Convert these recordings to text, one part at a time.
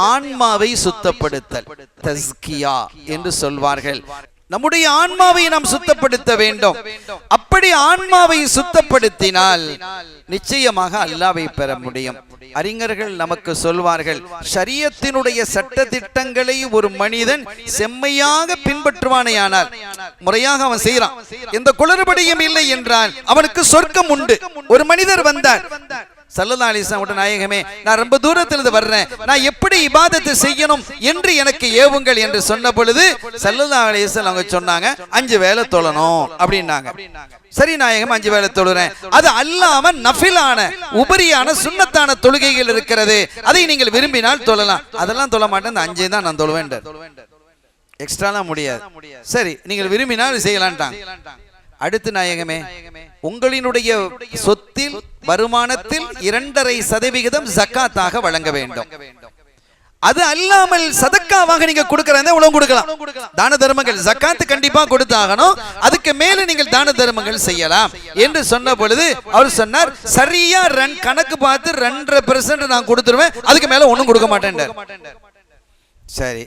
ஆன்மாவை சுத்தப்படுத்தல் தஸ்கியா என்று சொல்வார்கள். நம்முடைய ஆன்மாவை நாம் சுத்தப்படுத்த வேண்டும். அப்படி ஆன்மாவை சுத்தப்படுத்தினால் நிச்சயமாக அல்லாவை பெற முடியும். அறிஞர்கள் நமக்கு சொல்வார்கள் சரியத்தினுடைய சட்ட திட்டங்களை ஒரு மனிதன் செம்மையாக பின்பற்றுவானேயானால் முறையாக அவன் செய்யறான் எந்த குளறுபடியும் இல்லை என்றால் அவனுக்கு சொர்க்கம் உண்டு. ஒரு மனிதர் வந்தார். சல்லல்லா அலிஸ்லாம் நாயகமே நான் ரொம்ப தூரத்திலிருந்து வர்றேன். நான் எப்படி இபாதத்தை செய்யணும் என்று எனக்கு ஏவுங்கள் என்று சொன்ன பொழுது சல்லல்லா அலிஸ்லாம் அவங்க சொன்னாங்க அஞ்சு வேலை தொழணும் அப்படின்னாங்க. சரி நாயகம் அஞ்சு வேலை தொழுறேன். அது அல்லாம நஃபிலான உபரியான சுண்ணத்தான தொழுகைகள் இருக்கிறது. அதை நீங்கள் விரும்பினால் தொழலாம். அதெல்லாம் தொழ மாட்டேன். இந்த அஞ்சே தான் நான் தொழுவேன் எக்ஸ்ட்ராலாம் முடியாது. சரி நீங்கள் விரும்பினால் செய்யலான்ட்டாங்க. அடுத்து நாயகமே உங்களினுடைய சொத்தில் வருமானத்தில் இரண்டரை சதவிகிதம் ஜக்காத்தாக வழங்க வேண்டும். அது அல்லாமல் சதக்காவாக நீங்க கொடுக்கறத உணவு கொடுக்கலாம். தான தர்மங்கள் ஜக்காத்து கண்டிப்பா கொடுத்தாகணும். அதுக்கு மேல நீங்கள் தான தர்மங்கள் செய்யலாம் என்று சொன்ன பொழுது அவர் சொன்னார் சரியா ரன் கணக்கு பார்த்து ரெண்டரை பெர்சன்ட் நான் கொடுத்துருவேன். அதுக்கு மேல ஒன்னும் கொடுக்க மாட்டேன் சரி.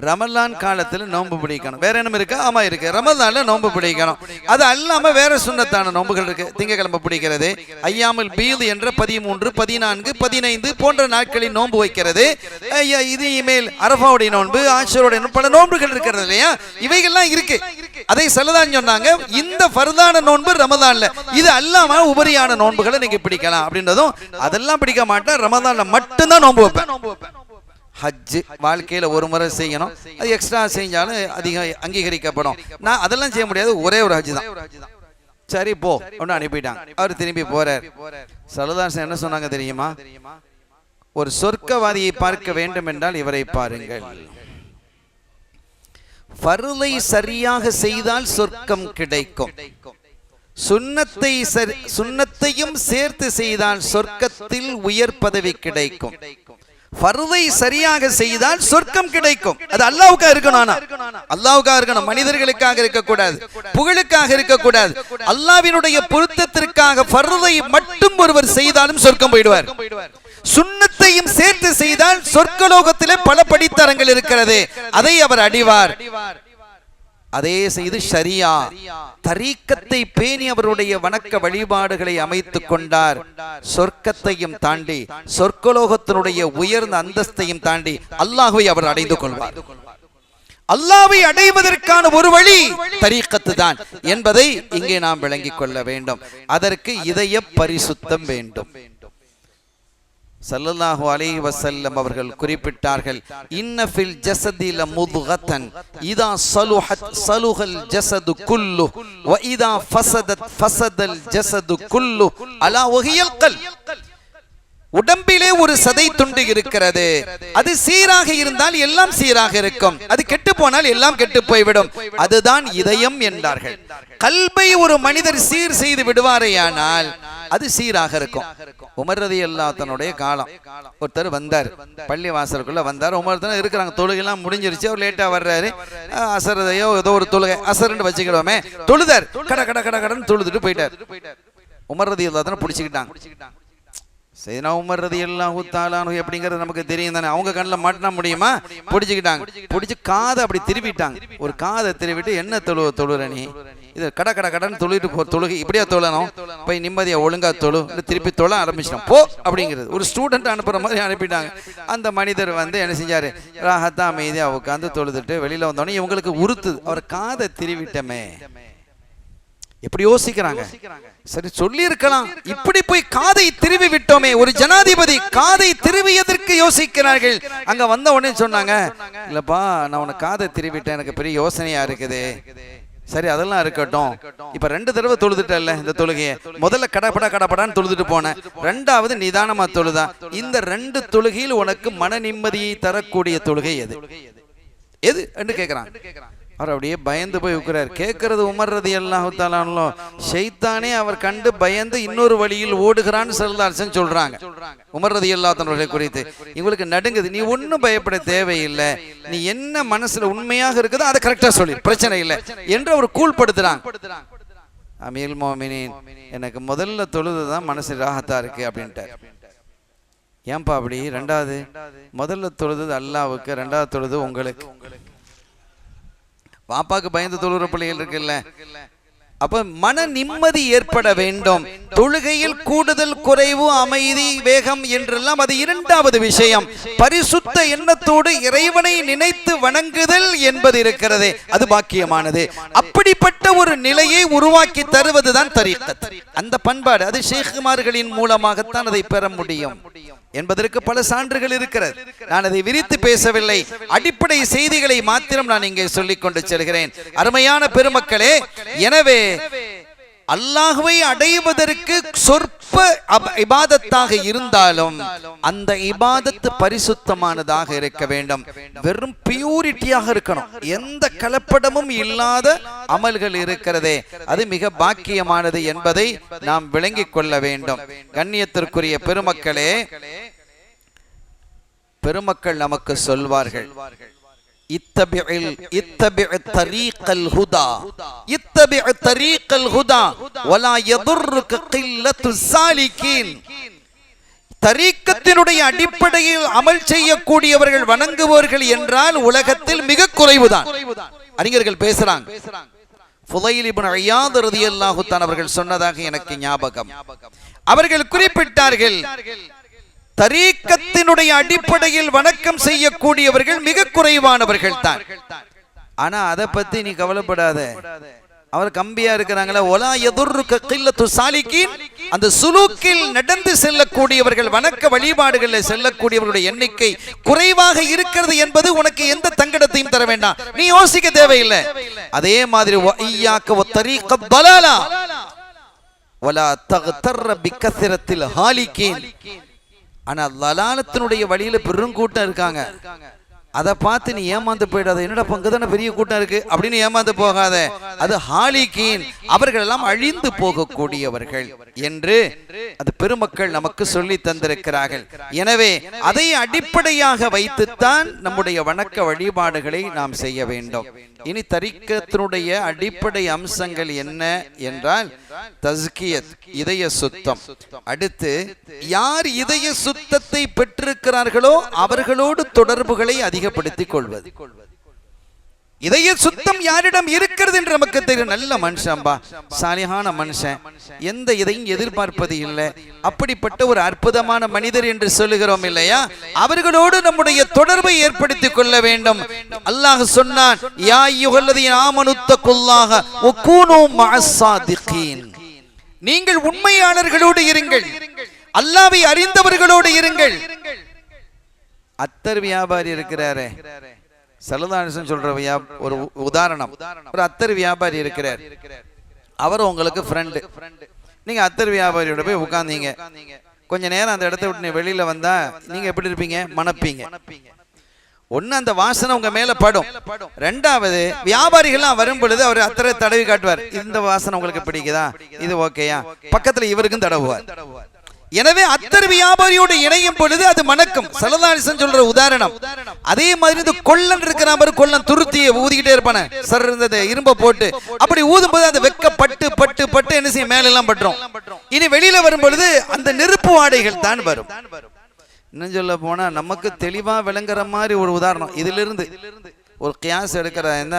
ரமலான் காலத்துல நோன்பு பிடிக்கணும். வேற என்ன இருக்கு? ஆமா இருக்கு. ரமலான்ல நோன்பு பிடிக்கணும். அது அல்லாம வேற சுண்ணத்தான நோன்புகள் இருக்கு. திங்கக்கிழமை பிடிக்கிறது ஐயாமல் பீது என்ற பதிமூன்று பதினான்கு பதினைந்து போன்ற நாட்களில் நோன்பு வைக்கிறது. ஐயா இது இமேல் அரபாவுடைய நோன்பு ஆஷருடைய நோன்பு பல நோன்புகள் இருக்கிறது இல்லையா? இவைகள்லாம் இருக்கு. அதை சொல்லதான் சொன்னாங்க. இந்த ஃபர்தான நோன்பு ரமதான்ல இது அல்லாம உபரியான நோன்புகளை நீங்க பிடிக்கலாம் அப்படின்றதும் அதெல்லாம் பிடிக்க மாட்டேன். ரமதான்ல மட்டும்தான் நோன்பு வைப்பேன். ஹஜ்ஜு வாழ்க்கையில் ஒரு முறை செய்யணும். அது எக்ஸ்ட்ரா செஞ்சாலும் அதிகம் அங்கீகரிக்கப்படும். நான் அதெல்லாம் செய்ய முடியாது. ஒரே ஒரு ஹஜ் தான். சரி போ. ஒன்று அனுப்பிட்டாங்க. அவர் திரும்பி போறார். சரதாசன் என்ன சொன்னாங்க தெரியுமா? ஒரு சொர்க்கவாதியை பார்க்க வேண்டும் என்றால் இவரை பாருங்கள். பருளை சரியாக செய்தால் சொர்க்கம் கிடைக்கும். சுண்ணத்தை சுண்ணத்தையும் சேர்த்து செய்தால் சொர்க்கத்தில் உயர் பதவி கிடைக்கும். ஃபர்தை சரியாக செய்தால் சொர்க்கம் கிடைக்கும். அது அல்லாவுக்காக இருக்கணும் ஆனா. அல்லாவுக்காக இருக்கணும். மனிதர்களுக்காக இருக்கக்கூடாது. புகழுக்காக இருக்கக்கூடாது. அல்லாவினுடைய பொருத்தத்திற்காக ஃபர்தை மட்டும் ஒருவர் செய்தாலும் சொர்க்கம் போயிடுவார். சுண்ணத்தையும் சேர்த்து செய்தால் சொர்க்கலோகத்திலே பல படித்தரங்கள் இருக்கிறது. அதை அவர் அடிவார். அதே செய்து ஷரியா தரீக்கத்தை பேணி அவருடைய வணக்க வழிபாடுகளை அமைத்துக் கொண்டார். சொர்க்கத்தையும் தாண்டி சொர்க்கலோகத்தினுடைய உயர்ந்த அந்தஸ்தையும் தாண்டி அல்லாஹுவை அவர் அடைந்து கொள்வார். அல்லாவை அடைவதற்கான ஒரு வழி தரீக்கத்து தான் என்பதை இங்கே நாம் விளங்கிக் கொள்ள வேண்டும். அதற்கு இதய பரிசுத்தம் வேண்டும். சல்லல்லாஹு அலைஹி வஸல்லம் அவர்கள் குறிப்பிட்டார்கள் இன்னஃபில் ஜஸதில முதுகத்தன் இதா சலுஹத் சலுஹல் ஜசது குல்லு வ இதா ஃபசதத் ஃபசதல் ஜஸது குல்லு அலா வஹியல் கல் உடம்பிலே ஒரு சதை துண்டு இருக்கிறது. அது சீராக இருந்தால் எல்லாம் சீராக இருக்கும். அது கெட்டு போனால் எல்லாம் கெட்டு போய்விடும். அதுதான் இதயம் என்றார்கள். கல்வை ஒரு மனிதர் சீர் செய்து விடுவாரேயானால் அது சீராக இருக்கும். உமர்றது எல்லாத்தனுடைய காலம். ஒருத்தர் வந்தார். பள்ளி வாசலுக்குள்ள வந்தார் உமர்த்தன இருக்கிறாங்க. தொழுகைலாம் முடிஞ்சிருச்சு. அவர் லேட்டா வர்றாரு. அசரதையோ ஏதோ ஒரு தொழுகை. அசருன்னு வச்சுக்கிடுவோமே. தொழுதார். கட கட கட கடன்னு தொழுதுட்டு போயிட்டார். உமர்றது எல்லாத்தனை பிடிச்சிக்கிட்டாங்க. செய்தனா உமர் ரதி எல்லாம் ஊத்தாலானு அப்படிங்கிறது நமக்கு தெரியும் தானே. அவங்க கண்ணில் மாட்டினா முடியுமா? பிடிச்சிக்கிட்டாங்க. பிடிச்சி காதை அப்படி திருவிட்டாங்க. ஒரு காதை திருவிட்டு என்ன தொழு தொழுற இது கட கட கடன்னு தொழுகிட்டு போ தொழுகை. இப்படியா தொழணும்? போய் நிம்மதியாக ஒழுங்கா தொழு. திருப்பி தொழ ஆரம்பிச்சிட்டோம் போ அப்படிங்கிறது. ஒரு ஸ்டூடெண்ட் அனுப்புற மாதிரி அனுப்பிட்டாங்க. அந்த மனிதர் வந்து என்ன செஞ்சாரு? ராகத்தா அமைதியாக உட்காந்து தொழுதுட்டு வெளியில வந்தோடனே இவங்களுக்கு உறுத்து. அவர் காதை திருவிட்டமே. எப்படி யோசிக்கிறாங்க? சரி சொல்லி இருக்கலாம் இப்படி போய் காதை திருவி விட்டோமே. ஒரு ஜனாதிபதி காதை திருவியதற்கு யோசிக்கிறார்கள்? அங்க வந்த உடனே சொன்னாங்க இல்லப்பா நான் உனக்கு காதை திருவிட்டேன். எனக்கு பெரிய யோசனையா இருக்குது. சரி அதெல்லாம் இருக்கட்டும். இப்ப ரெண்டு தடவை தொழுதுட்டல்ல இந்த தொழுகையை. முதல்ல கடப்படா கடப்படான்னு தொழுதுட்டு போனேன். ரெண்டாவது நிதானமா தொழுதா. இந்த ரெண்டு தொழுகையில் உனக்கு மன நிம்மதியை தரக்கூடிய தொழுகை எது? எது? என்று கேட்கிறான் அவர் அப்படியே பயந்து போய் உட்கிறார் கேட்கறது உமர்றது எல்லாத்தாலும் ஷைத்தானே அவர் கண்டு பயந்து இன்னொரு வழியில் ஓடுகிறான்னு செல்லாசன் சொல்றாங்க. உமர்றது எல்லாத்தனுடைய குறித்து இவங்களுக்கு நடுங்குது. நீ ஒன்றும் பயப்பட தேவையில்லை. நீ என்ன மனசுல உண்மையாக இருக்குதோ அதை கரெக்டா சொல்லி. பிரச்சனை இல்லை என்று அவர் கூழ்படுத்துறாங்க. அமீல் மோமினின் எனக்கு முதல்ல தொழுது தான் மனசு ராகத்தா இருக்கு அப்படின்ட்டு ஏன்பா அப்படி? ரெண்டாவது. முதல்ல தொழுது அல்லாவுக்கு ரெண்டாவது தொழுது உங்களுக்கு. பாப்பாக்கு பயந்து தொழுகிற பிள்ளைகள் இருக்குல்ல. அப்ப மன நிம்மதி ஏற்பட வேண்டும். தொழுகையில் கூடுதல் குறைவு அமைதி வேகம் என்றெல்லாம் அது இரண்டாவது விஷயம். பரிசுத்த எண்ணத்தோடு இறைவனை நினைத்து வணங்குதல் என்பது இருக்கிறதே. அது பாக்கியமானது. அப்படிப்பட்ட ஒரு நிலையை உருவாக்கி தருவதுதான் தரீக்கத் அந்த பண்பாடு அது ஷேகுமார்களின் மூலமாகத்தான் அதை பெற முடியும். என்பதற்கு பல சான்றுகள் இருக்கிறது. நான் அதை விரித்து பேசவில்லை. அடிப்படை செய்திகளை மாத்திரம் நான் இங்கே சொல்லிக் கொண்டு செல்கிறேன். அருமையான பெருமக்களே எனவே அல்லாஹுவை அடைவதற்கு சொற்ப இபாதத்தாக இருந்தாலும் அந்த இபாதத்து பரிசுத்தமானதாக இருக்க வேண்டும். வெறும் பியூரிட்டியாக இருக்கணும். எந்த கலப்படமும் இல்லாத அமல்கள் இருக்கிறதே. அது மிக பாக்கியமானது என்பதை நாம் விளங்கிக் கொள்ள வேண்டும். கண்ணியத்திற்குரிய பெருமக்களே பெருமக்கள் நமக்கு சொல்வார்கள். தரீக்கத்தினுடைய அடிப்படையில் அமல் செய்யக்கூடியவர்கள் வணங்குவோர்கள் என்றால் உலகத்தில் மிக குறைவுதான். அறிஞர்கள் பேசுறாங்க. அவர்கள் சொன்னதாக எனக்கு ஞாபகம். அவர்கள் குறிப்பிட்டார்கள். தரீக்கத்தினுடைய அடிப்படையில் வணக்கம் செய்யக்கூடியவர்கள் மிக குறைவானவர்கள் தான் ஆனா அதை பத்தி நீ கவலைப்படாத. அவர் கம்பியா இருக்கிறாங்களா ஒலா எதுர்ருக்க கில்லத்து சாலிக்கின் அந்த சுலூக்கில் நடந்து செல்லக்கூடியவர்கள் வணக்க வழிபாடுகளில் செல்லக்கூடியவர்களுடைய எண்ணிக்கை குறைவாக இருக்கிறது என்பது உனக்கு எந்த தங்கடத்தையும் தர வேண்டாம். நீ யோசிக்க தேவையில்லை. அதே மாதிரி வ ஈயாக்க பிக்கசிரத்தில் ஆனா லலானத்தினுடைய வழியில பெருங்கூட்டம் இருக்காங்க. அதை பார்த்து நீ ஏமாந்து போயிடாத. என்னடா பங்கு தானே பெரிய கூட்டம் இருக்கு? அப்படின்னு ஏமாந்து போகாத. அது ஹாலிகீன். அவர்கள் எல்லாம் அழிந்து போகக்கூடியவர்கள் என்று அது பெருமக்கள் நமக்கு சொல்லி தந்திருக்கிறார்கள். எனவே அதை அடிப்படையாக வைத்துத்தான் நம்முடைய வணக்க வழிபாடுகளை நாம் செய்ய வேண்டும். இனி தரிக்கத்தினுடைய அடிப்படை அம்சங்கள் என்ன என்றால் தஸ்கியத் இதய சுத்தம். அடுத்து யார் இதய சுத்தத்தை பெற்றிருக்கிறார்களோ அவர்களோடு தொடர்புகளை அதிகப்படுத்திக் கொள்வது. இதய சுத்தம் யாரிடம் இருக்கிறது என்று நமக்கு தெரியும். நல்ல மனுஷன்பா சாலியான மனுஷன். எந்த இதையும் எதிர்பார்ப்பது இல்லை. அப்படிப்பட்ட ஒரு அற்புதமான மனிதர் என்று சொல்லுகிறோம் இல்லையா? அவர்களோடு நம்முடைய தொடர்பை ஏற்படுத்திக் கொள்ள வேண்டும். அல்லாஹ் சொன்னான் யா யுகல்லதீன் ஆமனுத்தகுல்லாஹ வகூனு நீங்கள் உண்மையாளர்களோடு இருங்கள். அல்லாவை அறிந்தவர்களோடு இருங்கள். அத்தர் வியாபாரி இருக்கிறாரே. சலதானசன் சொல்ற வியா ஒரு உதாரணம். ஒரு அத்தர் வியாபாரி இருக்கிறார். அவர் உங்களுக்கு ஃப்ரெண்டு நீங்க அத்தர் வியாபாரியோட போய் உட்கார்ந்தீங்க கொஞ்ச நேரம் அந்த இடத்த விட்டு நீ வெளியில வந்தா நீங்க எப்படி இருப்பீங்க? மணப்பீங்க. ஒண்ணு அந்த வாசனை உங்க மேல படும். ரெண்டாவது வியாபாரிகள்லாம் வரும் பொழுது அவர் அத்தரை தடவி காட்டுவார். இந்த வாசனை உங்களுக்கு பிடிக்குதா? இது ஓகேயா? பக்கத்துல இவருக்கும் தடவுவார். எனவே அத்தர் வியாபாரியோடு இணையும் பொழுது அது மணக்கும். சலதாரிசன் சொல்ற உதாரணம். அதே மாதிரி இந்த கொள்ளன் இருக்கிற மாதிரி கொள்ளன் துருத்தியை ஊதிக்கிட்டே இருப்பான. சர் இருந்தது இரும்ப போட்டு. அப்படி ஊதும் போது அந்த வெக்க பட்டு பட்டு பட்டு என்ன செய்யும்? மேல எல்லாம் பட்டுரும். இனி வெளியில வரும் பொழுது அந்த நெருப்பு வாடைகள் தான் வரும். இன்னும் சொல்ல போனா நமக்கு தெளிவா விளங்குற மாதிரி ஒரு உதாரணம். இதிலிருந்து ஒரு கியாஸ் எடுக்கிற என்ன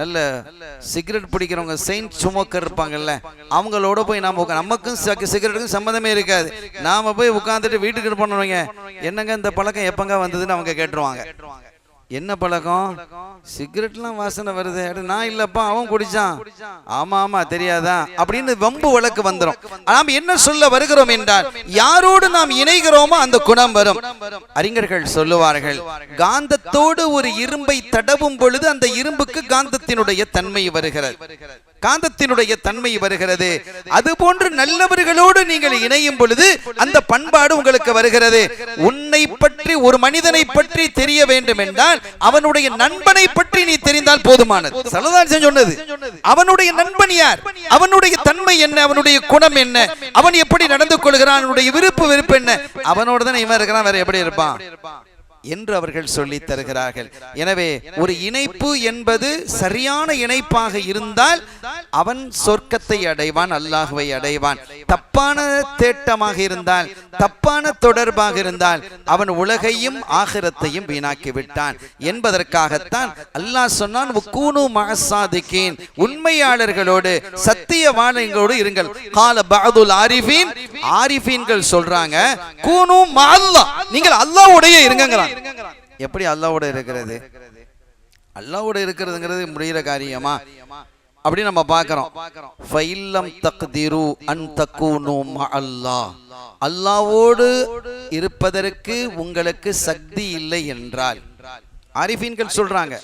நல்ல சிகரெட் பிடிக்கிறவங்க செயின்ட் சுமக்கர் இருப்பாங்கல்ல அவங்களோட போய் நாம உட்கா நமக்கும் சிகரெட்டுக்கும் சம்மந்தமே இருக்காது. நாம போய் உட்காந்துட்டு வீட்டுக்கு பண்ணுவாங்க. என்னங்க இந்த பழக்கம் எப்பங்க வந்ததுன்னு அவங்க கேட்டுருவாங்க? என்ன பழக்கம்? சிகரெட்லாம் வாசனை வருது. நான் இல்லப்பா அவன் குடிச்சான். ஆமா ஆமா தெரியாதா? அப்படின்னு வம்பு வழக்கு வந்துரும். நாம் என்ன சொல்ல வருகிறோம் என்றால் யாரோடு நாம் இணைகிறோமோ அந்த குணம் வரும். அறிஞர்கள் சொல்லுவார்கள் காந்தத்தோடு ஒரு இரும்பை தடவும் பொழுது அந்த இரும்புக்கு காந்தத்தினுடைய தன்மை வருகிறது. காந்தத்தினுடைய தன்மை வருகிறது. அது போன்று நல்லவர்களோடு நீங்கள் இணையும் பொழுது அந்த பண்பாடு உங்களுக்கு வருகிறது. உன்னை பற்றி ஒரு மனிதனை பற்றி தெரிய வேண்டும் என்றால் அவனுடைய நண்பனை பற்றி நீ தெரிந்தால் போதுமானது. சலதாசன் சொன்னது அவனுடைய நண்பன் யார்? அவனுடைய தன்மை என்ன? அவனுடைய குணம் என்ன? அவன் எப்படி நடந்து கொள்கிறான்? அவனுடைய விருப்பு வெறுப்பு என்ன? அவனோட தானே இவன் இருக்கிறான் வேற எப்படி இருப்பான்? என்று அவர்கள் சொல்லி தருகிறார்கள். எனவே ஒரு இணைப்பு என்பது சரியான இணைப்பாக இருந்தால் அவன் சொர்க்கத்தை அடைவான் அல்லாஹுவை அடைவான். தப்பான தேட்டமாக இருந்தால் தப்பான தொடர்பாக இருந்தால் அவன் உலகையும் ஆகிரத்தையும் வீணாக்கி விட்டான் என்பதற்காகத்தான் அல்லாஹ் சொன்னான் "வக்கூனு மஅஸ்ஸாதிகீன்." உண்மையாளர்களோடு சத்தியவாளர்களோடு இருங்கள். கால பகதுல் ஆரிஃபீன் ஆரிஃபீன்கள் சொல்றாங்க கூனு மல்லா நீங்கள் அல்லாவுடைய இருங்கங்கிறான். எப்படி அல்லாவோட இருக்கிறது? அல்லாவோட இருக்கிறதுங்கிறது முடிகிற காரியமா? அப்படி நம்ம பார்க்கிறோம். ஃபைல்லம் தக்திரு அன் தக்கூனு அல்லாஹ் அல்லாவோடு இருப்பதற்கு உங்களுக்கு சக்தி இல்லை என்றால். ஆரிஃபீன்கள் சொல்றாங்க.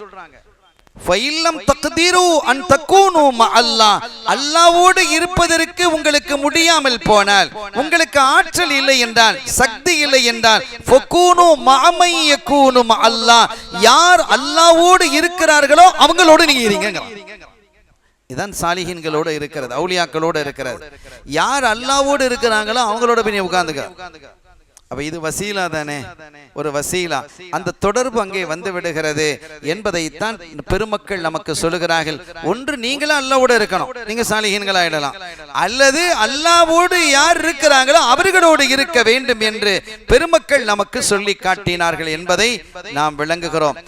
ஃபைல்லம் தக்திரு அன் தக்கூனு அல்லாஹ் அல்லாவோடு இருப்பதற்கு உங்களுக்கு முடியாமல் போனால் உங்களுக்கு ஆற்றல் இல்லை என்றால் சக்தி இல்லை என்றால் ஃபக்கூனு மஅமை யக்கூனு அல்லாஹ் யார் அல்லாவோடு இருக்கிறார்களோ அவங்களோடு நீங்க இருங்க இதுதான் சாலிஹின்களோட இருக்கிறது அவுலியாக்களோட இருக்கிறது. யார் அல்லாவோடு இருக்கிறாங்களோ அவங்களோட போய் நீ அப்ப இது வசீலா தானே? ஒரு வசீலா. அந்த தொடர்பு அங்கே வந்து விடுகிறது என்பதைத்தான் பெருமக்கள் நமக்கு சொல்லுகிறார்கள். ஒன்று நீங்களும் அல்லாவோடு இருக்கணும். நீங்க சாலிஹீன்கள் ஆயிடலாம் அல்லது அல்லாவோடு யார் இருக்கிறாங்களோ அவர்களோடு இருக்க வேண்டும் என்று பெருமக்கள் நமக்கு சொல்லி காட்டினார்கள் என்பதை நாம் விளங்குகிறோம்.